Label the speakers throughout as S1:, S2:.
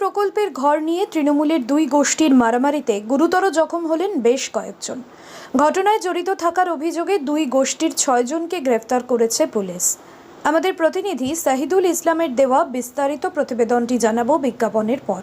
S1: প্রকল্পের ঘর নিয়ে তৃণমূলের দুই গোষ্ঠীর মারামারিতে গুরুতর জখম হলেন বেশ কয়েকজন। ঘটনায় জড়িত থাকার অভিযোগে দুই গোষ্ঠীর ছয়জনকে গ্রেফতার করেছে পুলিশ। আমাদের প্রতিনিধি সাহিদুল ইসলামের দেওয়া বিস্তারিত প্রতিবেদনটি জানাব বিজ্ঞাপনের পর।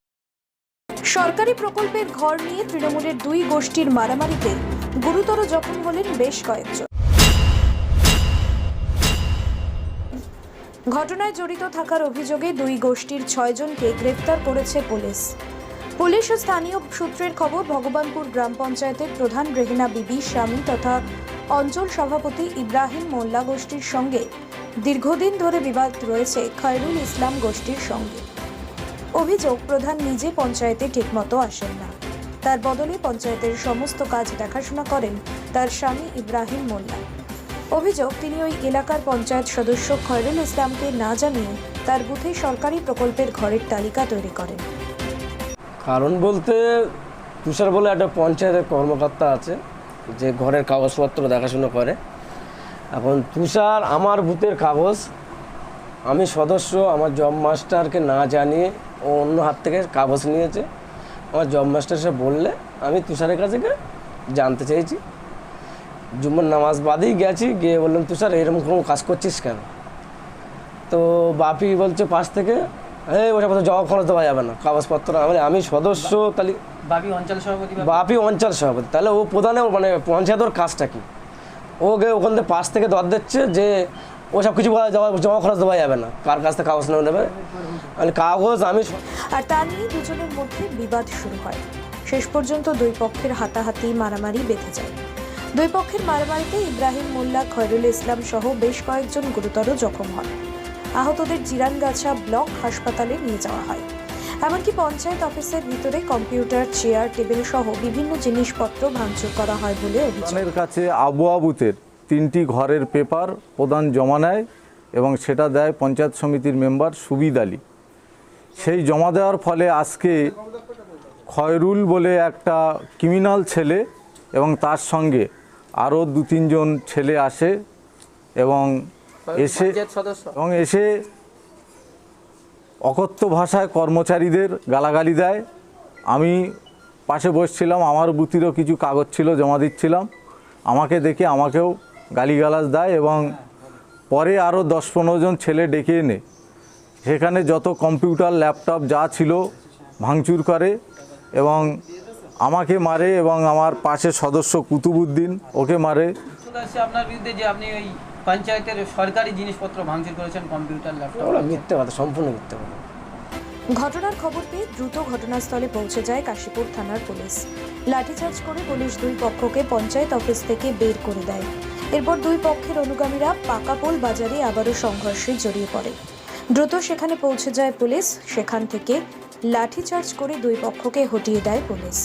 S1: সরকারি প্রকল্পের ঘর নিয়ে তৃণমূলের দুই গোষ্ঠীর মারামারিতে গুরুতর জখম হলেন বেশ কয়েকজন। ঘটনায় জড়িত থাকার অভিযোগে দুই গোষ্ঠীর ছয়জনকে গ্রেফতার করেছে পুলিশ। পুলিশ ও স্থানীয় সূত্রের খবর, ভগবানপুর গ্রাম পঞ্চায়েতের প্রধান রেহিনা বিবি, স্বামী তথা অঞ্চল সভাপতি ইব্রাহিম মোল্লা গোষ্ঠীর সঙ্গে দীর্ঘদিন ধরে বিবাদ রয়েছে খয়রুল ইসলাম গোষ্ঠীর সঙ্গে। অভিযোগ, প্রধান নিজে পঞ্চায়েতে ঠিকমতো আসেন না। তার বদলে পঞ্চায়েতের সমস্ত কাজ দেখাশোনা করেন তার স্বামী ইব্রাহিম মোল্লা। অভিযোগ, তিনি ওই এলাকার পঞ্চায়েত সদস্য খয়রুল ইসলামকে না জানিয়ে তার বুথে সরকারি প্রকল্পের ঘরের তালিকা তৈরি করেন।
S2: কারণ বলতে, তুষার বলে একটা পঞ্চায়েতের কর্মকর্তা আছে, যে ঘরের কাগজপত্র দেখাশুনো করে। এখন তুষার আমার বুথের কাগজ আমি সদস্য আমার জব মাস্টারকে না জানিয়ে ও অন্য হাত থেকে কাগজ নিয়েছে। আমার জব মাস্টার সে বললে আমি তুষারের কাছে গিয়ে জানতে চেয়েছি জুম্মার নামাজ বাদেই গেছি গিয়ে বললাম তুষার এরকম কোনো কাজ করছিস কেন? তো বাপি বলছে পাশ থেকে এই ওটা কথা জবাব খরচ দেওয়া যাবে না কাগজপত্র। আমি আমি সদস্য তাহলে
S3: বাবি অঞ্চল সভাপতি
S2: বাপি? অঞ্চল সভাপতি। তাহলে ও প্রধানের মানে পঞ্চায়েতের কাজটা কি? ও ওকে ওখান থেকে পাশ থেকে দর দিচ্ছে যে ওসব কিছু জমা খরচ দেওয়া যাবে না। কার কাছ থেকে কাগজ নেওয়া নেবে? মানে কাগজ আমি
S1: আর তা নিয়ে দুজনের মধ্যে বিবাদ শুরু হয়। শেষ পর্যন্ত দুই পক্ষের হাতাহাতি মারামারি বেঁধে যায়। দুই পক্ষের মারামারিতে ইব্রাহিম মোল্লা খয়রুল ইসলাম সহ বেশ কয়েকজন গুরুতর জখম হন। আহতদের জিরানগাছা ব্লক হাসপাতালে নিয়ে যাওয়া হয়। এমনকি পঞ্চায়েত অফিসের ভিতরে কম্পিউটার চেয়ার টেবিল সহ বিভিন্ন জিনিসপত্র ভাঙচুর করা হয় বলে অভিযোগ।
S4: কাছে আবু আবুতের তিনটি ঘরের পেপার প্রদান জমা নেয় এবং সেটা দেয় পঞ্চায়েত সমিতির মেম্বার সুবিদ আলী। সেই জমা দেওয়ার ফলে আজকে খয়রুল বলে একটা ক্রিমিনাল ছেলে এবং তার সঙ্গে আরও দু তিনজন ছেলে আসে এবং এসে এবং এসে অকথ্য ভাষায় কর্মচারীদের গালাগালি দেয়। আমি পাশে বসছিলাম আমার বুথিরও কিছু কাগজ ছিল জমা দিচ্ছিলাম। আমাকে দেখে আমাকেও গালিগালাজ দেয় এবং পরে আরও দশ পনেরো জন ছেলে ডেকে এনে সেখানে যত কম্পিউটার ল্যাপটপ যা ছিল ভাঙচুর করে এবং আমাকে মারে এবং আমার পাশের সদস্য কুতুবুদ্দিন ওকে মারে।
S3: আপনার বিরুদ্ধে যে আপনি ওই পঞ্চায়েতের সরকারি জিনিসপত্র ভাঙচুর করেছেন কম্পিউটার ল্যাপটপ।
S2: ওরা মিথ্যে কথা সম্পূর্ণ মিথ্যে কথা।
S1: ঘটনার খবর পেয়ে দ্রুত ঘটনাস্থলে পৌঁছে যায় কাশীপুর থানার পুলিশ। লাঠিচার্জ করে পুলিশ দুই পক্ষকে পঞ্চায়েত অফিস থেকে বের করে দেয়। এরপর দুই পক্ষের অনুগামীরা পাকাপোল বাজারে আবারও সংঘর্ষে জড়িয়ে পড়ে। দ্রুত সেখানে পৌঁছে যায় পুলিশ, সেখান থেকে লাঠিচার্জ করে দুই পক্ষকে হটিয়ে দেয় পুলিশ।